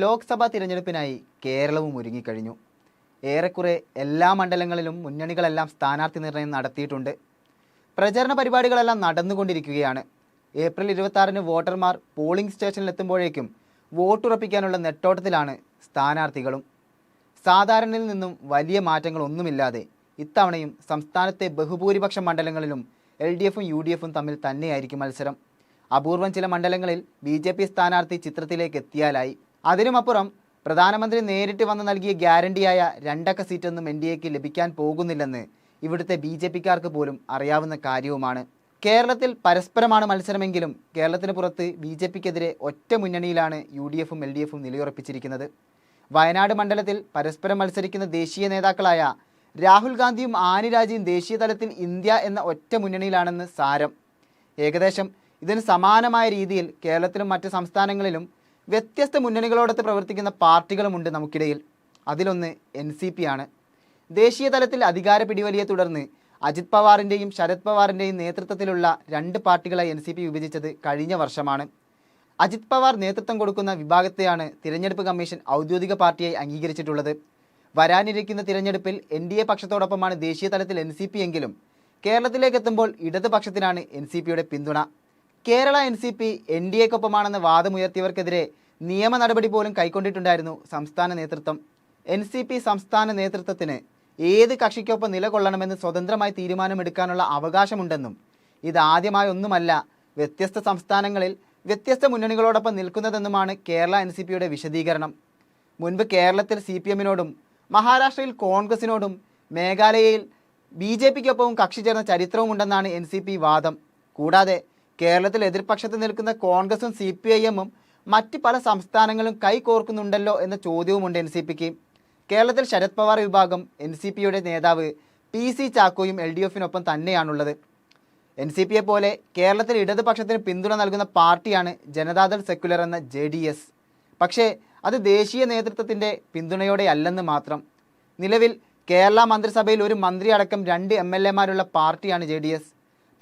ലോക്സഭാ തിരഞ്ഞെടുപ്പിനായി കേരളവും ഒരുങ്ങിക്കഴിഞ്ഞു. ഏറെക്കുറെ എല്ലാ മണ്ഡലങ്ങളിലും മുന്നണികളെല്ലാം സ്ഥാനാർത്ഥി നിർണയം നടത്തിയിട്ടുണ്ട്. പ്രചരണ പരിപാടികളെല്ലാം നടന്നുകൊണ്ടിരിക്കുകയാണ്. ഏപ്രിൽ ഇരുപത്തി ആറിന് വോട്ടർമാർ പോളിംഗ് സ്റ്റേഷനിലെത്തുമ്പോഴേക്കും വോട്ടുറപ്പിക്കാനുള്ള നെട്ടോട്ടത്തിലാണ് സ്ഥാനാർത്ഥികളും. സാധാരണയിൽ നിന്നും വലിയ മാറ്റങ്ങളൊന്നുമില്ലാതെ ഇത്തവണയും സംസ്ഥാനത്തെ ബഹുഭൂരിപക്ഷ മണ്ഡലങ്ങളിലും എൽ ഡി എഫും യു ഡി എഫും തമ്മിൽ തന്നെയായിരിക്കും മത്സരം. അപൂർവം ചില മണ്ഡലങ്ങളിൽ ബി ജെ പി സ്ഥാനാർത്ഥി ചിത്രത്തിലേക്ക് എത്തിയാലായി. അതിനുമപ്പുറം പ്രധാനമന്ത്രി നേരിട്ട് വന്ന് നൽകിയ ഗ്യാരണ്ടിയായ രണ്ടക്ക സീറ്റൊന്നും എൻ ഡി എക്ക് ലഭിക്കാൻ പോകുന്നില്ലെന്ന് ഇവിടുത്തെ ബി ജെ പിക്കാർക്ക് പോലും അറിയാവുന്ന കാര്യവുമാണ്. കേരളത്തിൽ പരസ്പരമാണ് മത്സരമെങ്കിലും കേരളത്തിന് പുറത്ത് ബി ജെ പിക്കെതിരെ ഒറ്റ മുന്നണിയിലാണ് യു ഡി എഫും എൽ ഡി എഫും നിലയുറപ്പിച്ചിരിക്കുന്നത്. വയനാട് മണ്ഡലത്തിൽ പരസ്പരം മത്സരിക്കുന്ന ദേശീയ നേതാക്കളായ രാഹുൽ ഗാന്ധിയും ആനി രാജയും ദേശീയ തലത്തിൽ ഇന്ത്യ എന്ന ഒറ്റ മുന്നണിയിലാണെന്ന് സാരം. ഏകദേശം ഇതിന് സമാനമായ രീതിയിൽ കേരളത്തിലും മറ്റ് സംസ്ഥാനങ്ങളിലും വ്യത്യസ്ത മുന്നണികളോടൊത്ത് പ്രവർത്തിക്കുന്ന പാർട്ടികളുമുണ്ട് നമുക്കിടയിൽ. അതിലൊന്ന് എൻ സി പി ആണ്. ദേശീയ തലത്തിൽ അധികാര പിടിവലിയെ തുടർന്ന് അജിത് പവാറിന്റെയും ശരത് പവാറിന്റെയും നേതൃത്വത്തിലുള്ള രണ്ട് പാർട്ടികളെ എൻ സി പി വിഭജിച്ചത് കഴിഞ്ഞ വർഷമാണ്. അജിത് പവാർ നേതൃത്വം കൊടുക്കുന്ന വിഭാഗത്തെയാണ് തിരഞ്ഞെടുപ്പ് കമ്മീഷൻ ഔദ്യോഗിക പാർട്ടിയായി അംഗീകരിച്ചിട്ടുള്ളത്. വരാനിരിക്കുന്ന തിരഞ്ഞെടുപ്പിൽ എൻ ഡി എ പക്ഷത്തോടൊപ്പമാണ് ദേശീയ തലത്തിൽ എൻ സി പി എങ്കിലും കേരളത്തിലേക്കെത്തുമ്പോൾ ഇടതുപക്ഷത്തിനാണ് എൻ സി പിയുടെ പിന്തുണ. Kerala N C P N D എക്കൊപ്പമാണെന്ന് വാദമുയർത്തിയവർക്കെതിരെ നിയമ നടപടി പോലും കൈക്കൊണ്ടിട്ടുണ്ടായിരുന്നു സംസ്ഥാന നേതൃത്വം. എൻ സി പി സംസ്ഥാന നേതൃത്വത്തിന് ഏത് കക്ഷിക്കൊപ്പം നിലകൊള്ളണമെന്ന് സ്വതന്ത്രമായി തീരുമാനമെടുക്കാനുള്ള അവകാശമുണ്ടെന്നും ഇതാദ്യമായി ഒന്നുമല്ല വ്യത്യസ്ത സംസ്ഥാനങ്ങളിൽ വ്യത്യസ്ത മുന്നണികളോടൊപ്പം നിൽക്കുന്നതെന്നുമാണ് കേരള എൻ സി പിയുടെ വിശദീകരണം. മുൻപ് കേരളത്തിൽ സി പി എമ്മിനോടും മഹാരാഷ്ട്രയിൽ കോൺഗ്രസിനോടും മേഘാലയയിൽ ബി ജെ പിക്കൊപ്പവും കക്ഷി ചേർന്ന ചരിത്രവുമുണ്ടെന്നാണ് എൻ സി പി വാദം. കൂടാതെ കേരളത്തിൽ എതിർപക്ഷത്ത് നിൽക്കുന്ന കോൺഗ്രസും സി പി ഐ എമ്മും മറ്റ് പല സംസ്ഥാനങ്ങളും കൈകോർക്കുന്നുണ്ടല്ലോ എന്ന ചോദ്യവുമുണ്ട് എൻ സി പിക്ക്. കേരളത്തിൽ ശരത് പവാർ വിഭാഗം എൻ സി പിയുടെ നേതാവ് പി സി ചാക്കോയും എൽ ഡി എഫിനൊപ്പം തന്നെയാണുള്ളത്. എൻ സി പിയെ പോലെ കേരളത്തിൽ ഇടതുപക്ഷത്തിന് പിന്തുണ നൽകുന്ന പാർട്ടിയാണ് ജനതാദൾ സെക്യുലർ എന്ന ജെ ഡി എസ്. പക്ഷേ അത് ദേശീയ നേതൃത്വത്തിന്റെ പിന്തുണയോടെ അല്ലെന്ന് മാത്രം. നിലവിൽ കേരള മന്ത്രിസഭയിൽ ഒരു മന്ത്രി അടക്കം രണ്ട് എം എൽ എമാരുള്ള പാർട്ടിയാണ് ജെ ഡി എസ്.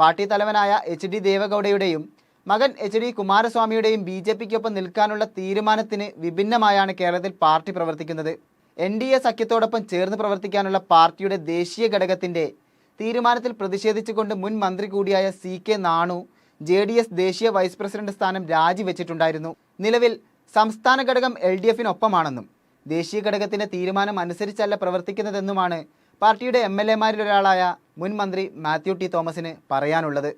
പാർട്ടി തലവനായ എച്ച് ഡി ദേവഗൗഡയുടെയും മകൻ എച്ച് ഡി കുമാരസ്വാമിയുടെയും ബി ജെ പിക്കൊപ്പം നിൽക്കാനുള്ള തീരുമാനത്തിന് വിഭിന്നമായാണ് കേരളത്തിൽ പാർട്ടി പ്രവർത്തിക്കുന്നത്. എൻ ഡി എ സഖ്യത്തോടൊപ്പം ചേർന്ന് പ്രവർത്തിക്കാനുള്ള പാർട്ടിയുടെ ദേശീയ ഘടകത്തിന്റെ തീരുമാനത്തിൽ പ്രതിഷേധിച്ചുകൊണ്ട് മുൻ മന്ത്രി കൂടിയായ C K Nanu J D S ദേശീയ വൈസ് പ്രസിഡന്റ് സ്ഥാനം രാജിവെച്ചിട്ടുണ്ടായിരുന്നു. നിലവിൽ സംസ്ഥാന ഘടകം എൽ ഡി എഫിനൊപ്പമാണെന്നും ദേശീയ ഘടകത്തിന്റെ തീരുമാനം അനുസരിച്ചല്ല പ്രവർത്തിക്കുന്നതെന്നുമാണ് പാർട്ടിയുടെ എം എൽ എമാരിൽ ഒരാളായ മുൻ മന്ത്രി മാത്യു ടി തോമസിന് പറയാനുള്ളത്.